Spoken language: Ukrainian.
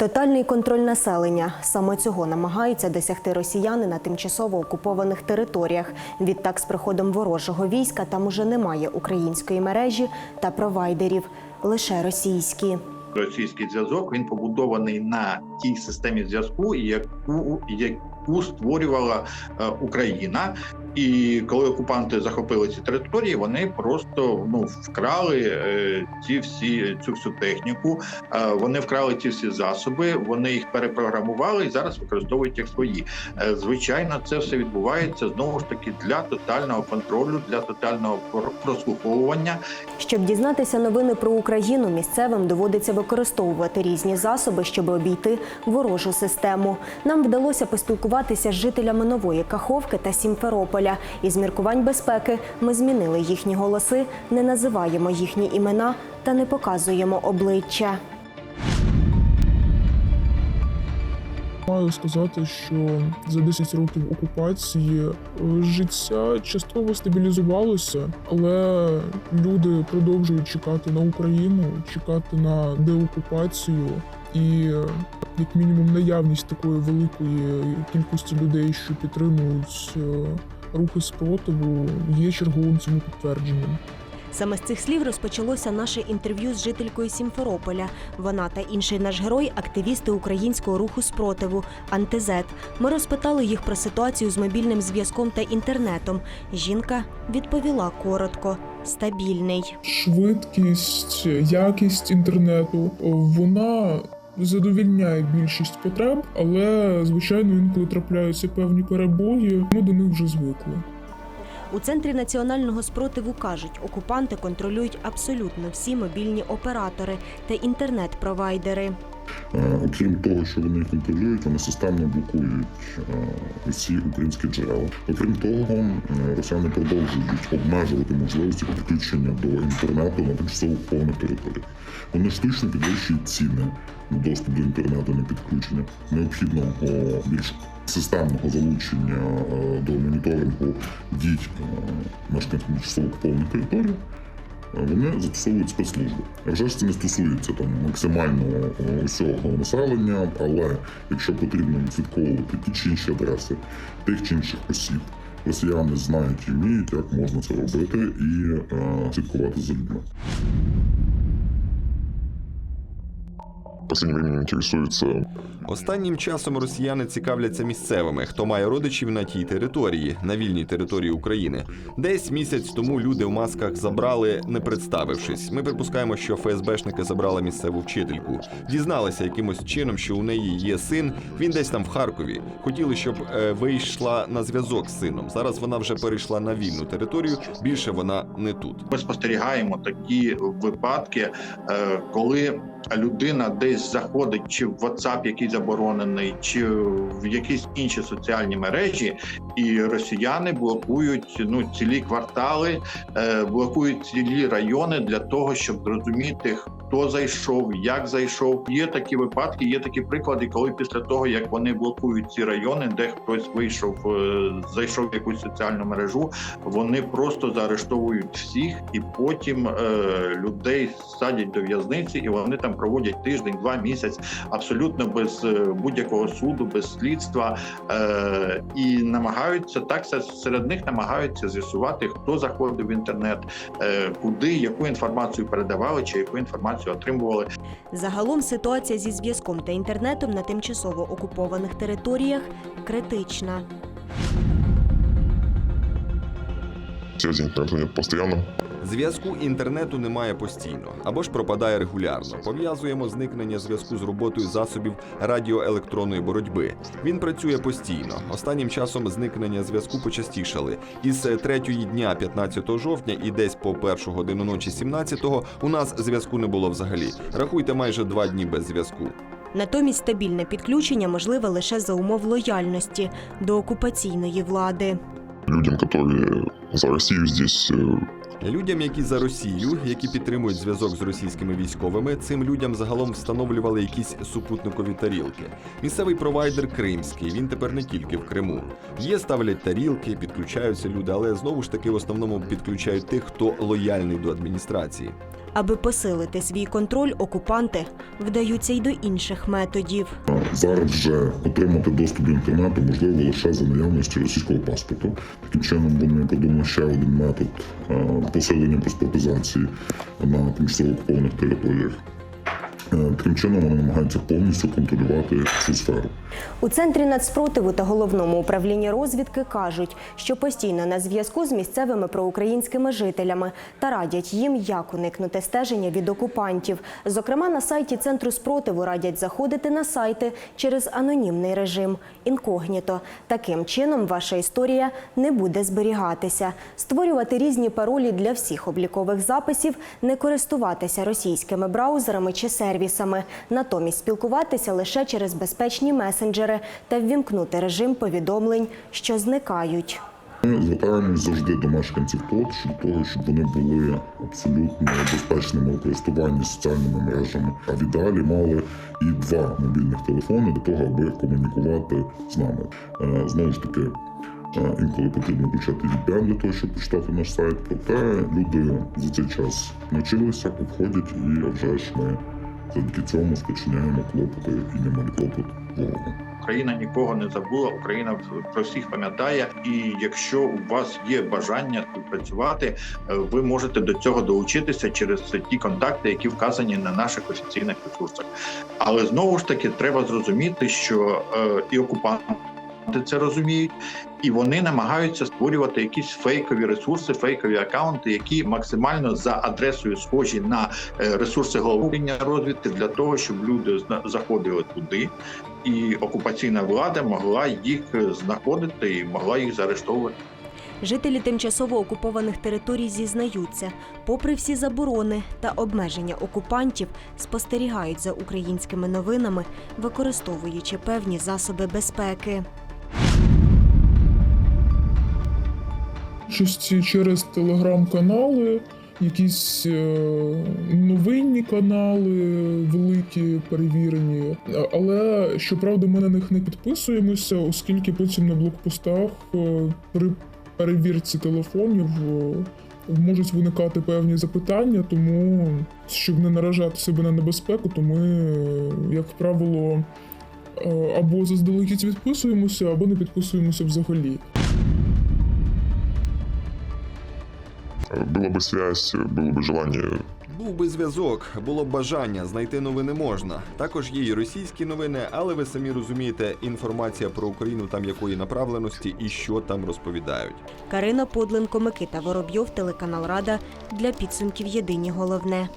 Тотальний контроль населення саме цього намагаються досягти росіяни на тимчасово окупованих територіях. Відтак, з приходом ворожого війська там уже немає української мережі та провайдерів, лише російські. російський зв'язок він побудований на тій системі зв'язку, яку яку створювала е, Україна. І коли окупанти захопили ці території, вони просто ну вкрали е, ці всі цю всю техніку. Е, вони вкрали ці всі засоби, вони їх перепрограмували і зараз використовують як свої. Звичайно, це все відбувається знову ж таки для тотального контролю, для тотального прослуховування Щоб дізнатися новини про Україну, місцевим доводиться використовувати різні засоби, щоб обійти ворожу систему. Нам вдалося поспілкуватися з жителями нової Каховки та Сімферополя. Із міркувань безпеки ми змінили їхні голоси, не називаємо їхні імена та не показуємо обличчя. Маю сказати, що за 10 років окупації е, життя частково стабілізувалося, але люди продовжують чекати на Україну, чекати на деокупацію і е, як мінімум наявність такої великої кількості людей, що підтримують е, рухи спротиву, є черговим цьому підтвердженням. Саме з цих слів розпочалося наше інтерв'ю з жителькою Сімферополя. Вона та інший наш герой активісти українського руху спротиву Антизет. Ми розпитали їх про ситуацію з мобільним зв'язком та інтернетом. Жінка відповіла коротко: стабільний. швидкість, якість інтернету вона задовільняє більшість потреб, але звичайно інколи трапляються певні перебої. Ми до них вже звикли. У центрі національного спротиву кажуть, окупанти контролюють абсолютно всі мобільні оператори та інтернет-провайдери. Е, Окрім того, що вони контролюють, вони системно блокують е, усі українські джерела. Окрім того, е, росіяни продовжують обмежувати можливості підключення до інтернету на тимчасово окупованих територіях. Вони штучно підвищують ціни доступ до інтернету на підключення. Необхідно о, більш системного залучення е, до моніторингу дій е, мешканців тимчасово окупованих територій. Вони застосовують спецслужби. Вже ж це не стосується там максимального е, усього населення, але якщо потрібно відслідковувати ті чи інші адреси тих чи інших осіб, росіяни знають і вміють, як можна це робити і е, слідкувати за людьми. В последнее время интересуется Останнім часом росіяни цікавляться місцевими, хто має родичів на тій території, на вільній території України. Десь місяць тому люди в масках забрали, не представившись. Ми припускаємо, що ФСБшники забрали місцеву вчительку. Дізналися якимось чином, що у неї є син. Він десь там в Харкові. Хотіли, щоб е, вийшла на зв'язок з сином. Зараз вона вже перейшла на вільну територію. Більше вона не тут. Ми спостерігаємо такі випадки, е, коли людина десь заходить чи в WhatsApp, який заборонений, чи в якісь інші соціальні мережі, і росіяни блокують ну цілі квартали, е, блокують цілі райони для того, щоб зрозуміти, хто зайшов, як зайшов. Є такі випадки, є такі приклади, коли після того як вони блокують ці райони, де хтось вийшов, е, зайшов в якусь соціальну мережу, вони просто заарештовують всіх і потім е, людей садять до в'язниці, і вони там проводять тиждень, два місяць, абсолютно без е, будь-якого суду, без слідства, е, і намагаються так серед них намагаються з'ясувати, хто заходив в інтернет, е, куди яку інформацію передавали, чи яку інформацію отримували. Загалом ситуація зі зв'язком та інтернетом на тимчасово окупованих територіях критична. нет постоянно. Зв'язку інтернету немає постійно або ж пропадає регулярно. Пов'язуємо зникнення зв'язку з роботою засобів радіоелектронної боротьби. Він працює постійно. Останнім часом зникнення зв'язку почастішали. Із третьої дня, 15 жовтня, і десь по першу годину ночі, 17-го, у нас зв'язку не було взагалі. Рахуйте майже два дні без зв'язку. Натомість стабільне підключення можливе лише за умов лояльності до окупаційної влади. Людям, которые за Россию здесь э, Людям, які за Росію, які підтримують зв'язок з російськими військовими, цим людям загалом встановлювали якісь супутникові тарілки. Місцевий провайдер Кримський. Він тепер не тільки в Криму. Є ставлять тарілки, підключаються люди, але знову ж таки в основному підключають тих, хто лояльний до адміністрації. Аби посилити свій контроль, окупанти вдаються й до інших методів. Зараз вже отримати доступ до інтернету можливо лише за наявності російського паспорту. Таким чином вони придумали ще один метод е, посилення паспортизації на тимчасово окупованих територіях. Е, Таким чином вони намагаються повністю контролювати цю сферу. У центрі нацспротиву та головному управлінні розвідки кажуть, що постійно на зв'язку з місцевими проукраїнськими жителями та радять їм, як уникнути стеження від окупантів. Зокрема, на сайті центру спротиву радять заходити на сайти через анонімний режим інкогніто. Таким чином, ваша історія не буде зберігатися. Створювати різні паролі для всіх облікових записів, не користуватися російськими браузерами чи сервісами, натомість спілкуватися лише через безпечні месенджери та ввімкнути режим повідомлень, що зникають. Ми звертаємось завжди до мешканців ТОТ щодо того, щоб вони були абсолютно безпечними у користуванні соціальними мережами, а в ідеалі мали і два мобільних телефони для того, аби комунікувати з нами. Е, Знову ж таки, е, інколи потрібно включати VPN для того, щоб почитати наш сайт. Проте люди за цей час навчилися, обходять, і вже ж ми завдяки цьому спочиняємо клопоти і немалі клопот ворогу. Україна нікого не забула. Україна про всіх пам'ятає. І якщо у вас є бажання співпрацювати, е, ви можете до цього долучитися через ті контакти, які вказані на наших офіційних ресурсах. Але знову ж таки треба зрозуміти, що е, і окупанти це розуміють, і вони намагаються створювати якісь фейкові ресурси, фейкові акаунти, які максимально за адресою схожі на е, ресурси головлення розвідки для того, щоб люди заходили туди, і окупаційна влада могла їх е, знаходити і могла їх заарештовувати. Жителі тимчасово окупованих територій зізнаються, попри всі заборони та обмеження окупантів, спостерігають за українськими новинами, використовуючи певні засоби безпеки. Щось через телеграм-канали, якісь е, новинні канали, великі, перевірені. Але щоправда, ми на них не підписуємося, оскільки потім на блокпостах е, при перевірці телефонів е, можуть виникати певні запитання, тому щоб не наражати себе на небезпеку, то ми, як правило, або заздалегідь відписуємося, або не підписуємося взагалі. Была бы связь, было бы желание Був би зв'язок, було б бажання знайти новини можна. Також є і російські новини, але ви самі розумієте, інформація про Україну там якої направленості і що там розповідають. Карина Подленко, Микита Воробйов, телеканал Рада для підсумків Єдині головне.